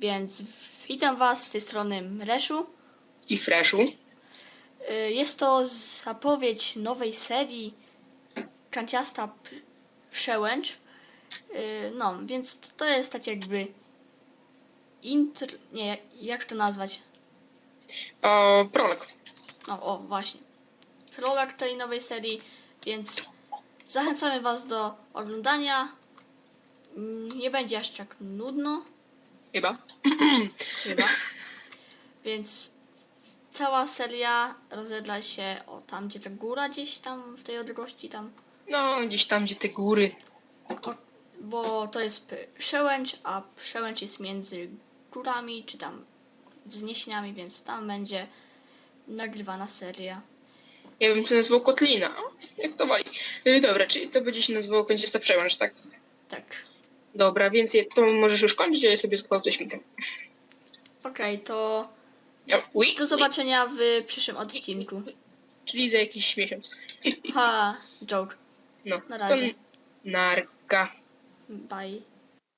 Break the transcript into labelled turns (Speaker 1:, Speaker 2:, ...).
Speaker 1: Więc witam Was z tej strony Mreszu.
Speaker 2: I Freshu.
Speaker 1: Y, Jest to zapowiedź nowej serii Kanciasta Przełęcz. Y, No, więc to jest tak jakby intr... Nie, jak- to nazwać?
Speaker 2: O, prolog.
Speaker 1: No, o, właśnie. Prolog tej nowej serii, więc zachęcamy Was do oglądania. Mm, Nie będzie aż tak nudno.
Speaker 2: Chyba.
Speaker 1: chyba. Więc cała seria rozedla się o tam, gdzie ta góra gdzieś tam w tej odległości tam,
Speaker 2: No, gdzieś tam, gdzie te góry.
Speaker 1: o, bo to jest p- przełęcz, a przełęcz jest między górami, czy tam wzniesieniami, więc tam będzie nagrywana seria.
Speaker 2: Ja bym to nazwał Kotlina. O, Jak to wali. Y, Dobra, czyli to będzie się nazywało Kędzista Przełęcz, tak? Dobra, więc je- to możesz już kończyć, a ja sobie zgwałcę śmikę.
Speaker 1: Okej, to
Speaker 2: Ja, ui,
Speaker 1: do zobaczenia w przyszłym odcinku.
Speaker 2: Czyli za jakiś miesiąc.
Speaker 1: Ha, joke.
Speaker 2: No.
Speaker 1: Na razie.
Speaker 2: To narka.
Speaker 1: Bye.